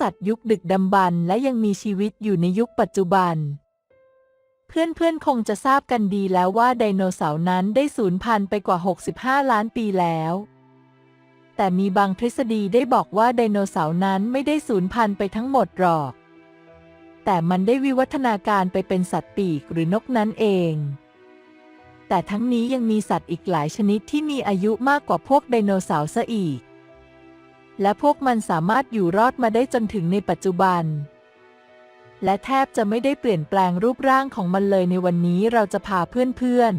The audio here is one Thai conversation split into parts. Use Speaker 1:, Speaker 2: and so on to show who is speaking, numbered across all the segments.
Speaker 1: สัตว์ยุคดึกดำบรรพ์และยังมีชีวิตอยู่ในยุคปัจจุบัน เพื่อนๆ คงจะทราบกันดีแล้วว่าไดโนเสาร์นั้นได้สูญพันธุ์ไปกว่า 65 ล้านปีแล้ว แต่มีบางทฤษฎีได้บอกว่าไดโนเสาร์นั้นไม่ได้สูญพันธุ์ไปทั้งหมดหรอก แต่มันได้วิวัฒนาการไปเป็นสัตว์ปีกหรือนกนั้นเองแต่ทั้งนี้ยังมีสัตว์อีกหลายชนิดที่มีอายุมากกว่าพวกไดโนเสาร์ซะอีก และพวกมันสามารถอยู่รอดมาได้จนถึงในปัจจุบัน และแทบจะไม่ได้เปลี่ยนแปลงรูปร่างของมันเลยในวันนี้เราจะพาเพื่อน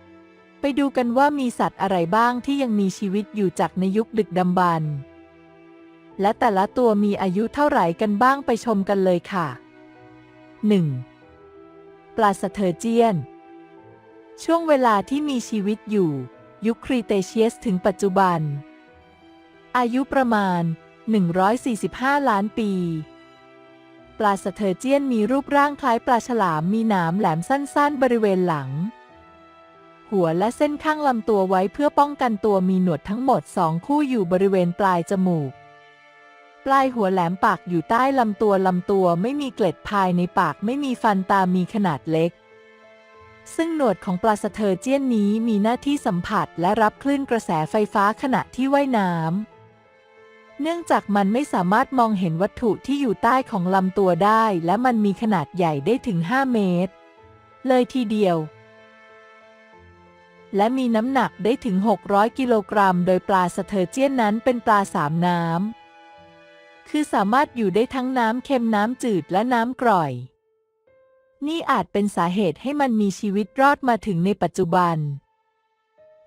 Speaker 1: ๆ ไปดูกันว่ามีสัตว์อะไรบ้างที่ยังมีชีวิตอยู่จากในยุคดึกดำบรรพ์และแต่ละตัวมีอายุเท่าไหร่กันบ้างไปชมกันเลยค่ะ 1. ปลาสเตอร์เจียน ช่วงเวลาที่มีชีวิตอยู่ ยุคครีเตเชียสถึงปัจจุบัน อายุประมาณ 145 ล้านปี ปลาสเตอร์เจียนมีรูปร่างคล้ายปลาฉลามมีหนามแหลมสั้น ๆ บริเวณหลัง หัวและเส้นข้างลำตัวไว้เพื่อป้องกันตัวมีหนวดทั้งหมดสองคู่อยู่บริเวณปลายจมูก ปลายหัวแหลมปากอยู่ใต้ลำตัวลำตัวไม่มีเกล็ดภายในปากไม่มีฟันตามีขนาดเล็กซึ่งหนวดของปลาสเตอร์เจียนนี้มีหน้าที่สัมผัสและรับคลื่นกระแสไฟฟ้าขณะที่ว่ายน้ำ เนื่องจากมันไม่สามารถมองเห็นวัตถุที่อยู่ใต้ของลำตัวได้ และมันมีขนาดใหญ่ได้ถึง 5 เมตร เลยทีเดียว และมีน้ำหนักได้ถึง 600 กิโลกรัม โดยปลาสเตอร์เจียนนั้นเป็นปลาสามน้ำ คือสามารถอยู่ได้ทั้งน้ำเค็มน้ำจืดและน้ำกร่อย นี่อาจเป็นสาเหตุให้มันมีชีวิตรอดมาถึงในปัจจุบัน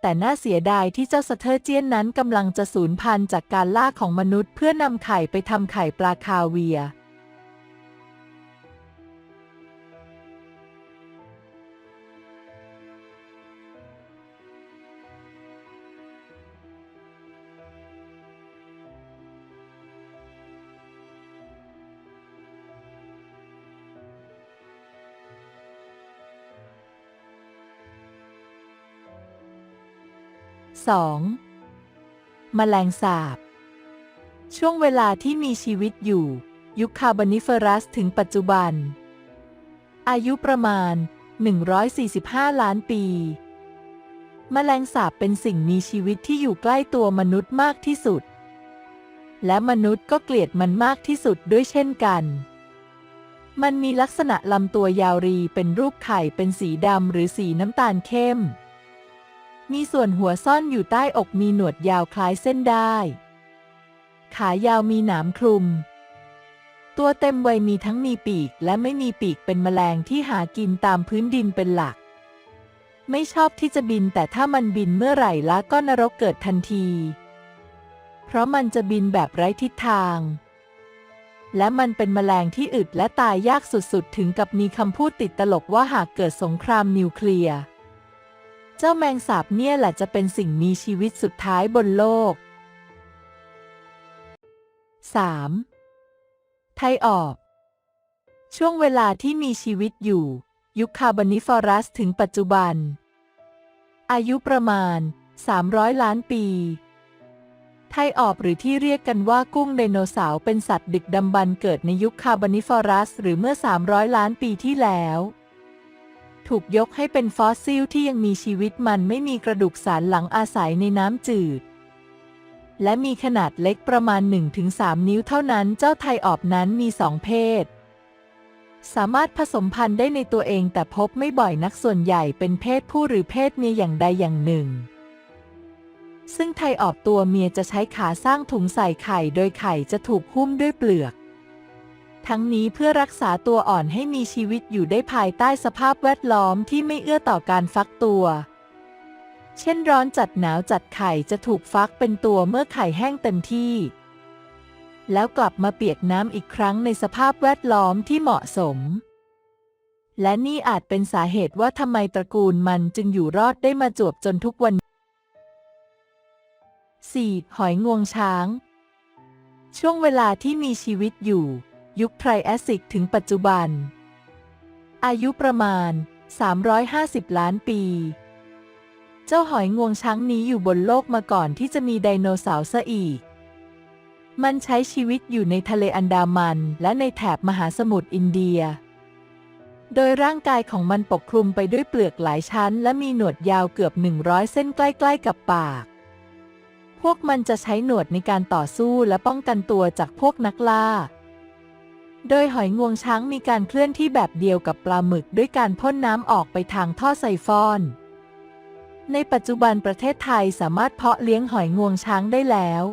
Speaker 1: แต่น่าเสียดายที่เจ้าสเตอร์เจียนนั้นกำลังจะสูญพันธุ์จากการล่าของมนุษย์ เพื่อนำไข่ไปทำไข่ปลาคาเวียร์ 2. แมลงสาบ ช่วงเวลาที่มีชีวิตอยู่ ยุคคาร์บอนิเฟอรัสถึงปัจจุบัน อายุประมาณ 145 ล้านปี แมลงสาบเป็นสิ่งมีชีวิตที่อยู่ใกล้ตัวมนุษย์มากที่สุด และมนุษย์ก็เกลียดมันมากที่สุดด้วยเช่นกันมันมีลักษณะลำตัวยาวรีเป็นรูปไข่เป็นสีดำหรือสีน้ำตาลเข้ม มีส่วนหัวซ่อนอยู่ใต้อกมีหนวดยาวคล้ายเส้นได้ ขายาวมีหนามคลุม ตัวเต็มวัยมีทั้งมีปีกและไม่มีปีกเป็นแมลงที่หากินตามพื้นดินเป็นหลัก ไม่ชอบที่จะบินแต่ถ้ามันบินเมื่อไหร่ละก็นรกเกิดทันที เพราะมันจะบินแบบไร้ทิศทาง และมันเป็นแมลงที่อึดและตายยากสุดๆ ถึงกับมีคำพูดติดตลกว่าหากเกิดสงครามนิวเคลียร์ จ้าแมงสาบเนี่ยแหละจะเป็นสิ่งมีชีวิตสุดท้ายบนโลก 3. ไทออบช่วงเวลาที่มีชีวิตอยู่ ยุคคาร์บอนิฟอรัสถึงปัจจุบัน อายุประมาณ 300 ล้านปี ไทออบหรือที่เรียกกันว่ากุ้งไดโนเสาร์เป็นสัตว์ดึกดำบรรพ์เกิดในยุคคาร์บอนิฟอรัส หรือเมื่อ 300 ล้านปีที่แล้ว ถูกยกให้เป็นฟอสซิลที่ยังมีชีวิตมันไม่มีกระดูกสันหลังอาศัยในน้ำจืด และมีขนาดเล็กประมาณ 1-3 นิ้วเท่านั้นเจ้าไทออบนั้นมีสองเพศ สามารถผสมพันธุ์ได้ในตัวเองแต่พบไม่บ่อยนักส่วนใหญ่เป็นเพศผู้หรือเพศเมียอย่างใดอย่างหนึ่ง ซึ่งไทออบตัวเมียจะใช้ขาสร้างถุงใส่ไข่โดยไข่จะถูกหุ้มด้วยเปลือก ทั้งนี้เพื่อรักษาตัวอ่อนให้มีชีวิตอยู่ได้ภายใต้สภาพแวดล้อมที่ไม่เอื้อต่อการฟักตัว เช่นร้อนจัดหนาวจัดไข่จะถูกฟักเป็นตัวเมื่อไข่แห้งเต็มที่ แล้วกลับมาเปียกน้ำอีกครั้งในสภาพแวดล้อมที่เหมาะสม และนี่อาจเป็นสาเหตุว่าทำไมตระกูลมันจึงอยู่รอดได้มาจวบจนทุกวัน 4. หอยงวงช้าง ช่วงเวลาที่มีชีวิตอยู่ ยุคไทรแอสซิกถึงปัจจุบัน อายุประมาณ 350 ล้านปี เจ้าหอยงวงช้างนี้อยู่บนโลกมาก่อนที่จะมีไดโนเสาร์ซะอีก มันใช้ชีวิตอยู่ในทะเลอันดามันและในแถบมหาสมุทรอินเดีย โดยร่างกายของมันปกคลุมไปด้วยเปลือกหลายชั้น และมีหนวดยาวเกือบ 100 เส้นใกล้ ๆ กับปากพวกมันจะใช้หนวดในการต่อสู้และป้องกันตัวจากพวกนักล่า โดยหอยงวงช้างมีการเคลื่อนที่แบบเดียวกับปลาหมึกด้วยการพ่นน้ำออกไปทางท่อไซฟอน ในปัจจุบันประเทศไทยสามารถเพาะเลี้ยงหอยงวงช้างได้แล้ว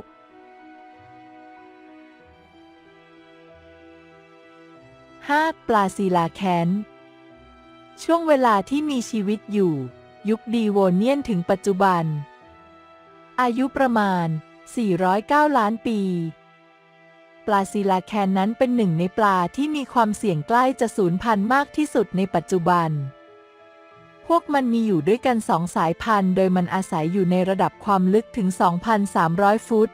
Speaker 1: 5. ปลาซีลาแคนช่วงเวลาที่มีชีวิตอยู่ ยุคดีโวเนียนถึงปัจจุบัน อายุประมาณ 409 ล้านปี ปลาซีลาแคนนั้นเป็นหนึ่งในปลาที่มีความเสี่ยงใกล้จะสูญพันธุ์มากที่สุดในปัจจุบัน พวกมันมีอยู่ด้วยกันสองสายพันธุ์ โดยมันอาศัยอยู่ในระดับความลึกถึง 2,300 ฟุต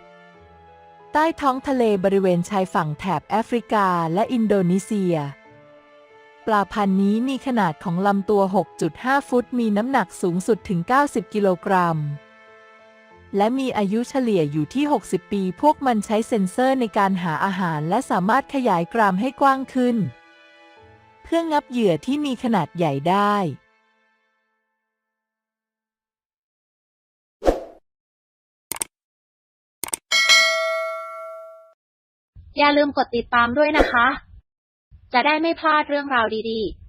Speaker 1: ใต้ท้องทะเลบริเวณชายฝั่งแถบแอฟริกาและอินโดนีเซีย ปลาพันธุ์นี้มีขนาดของลำตัว 6.5 ฟุต มีน้ำหนักสูงสุดถึง 90 กิโลกรัม และมีอายุเฉลี่ยอยู่ที่ 60 ปี พวกมันใช้เซ็นเซอร์ในการหาอาหาร และสามารถขยายกรามให้กว้างขึ้น เพื่องับเหยื่อที่มีขนาดใหญ่ได้
Speaker 2: อย่าลืมกดติดตามด้วยนะคะ จะได้ไม่พลาดเรื่องราวดีๆ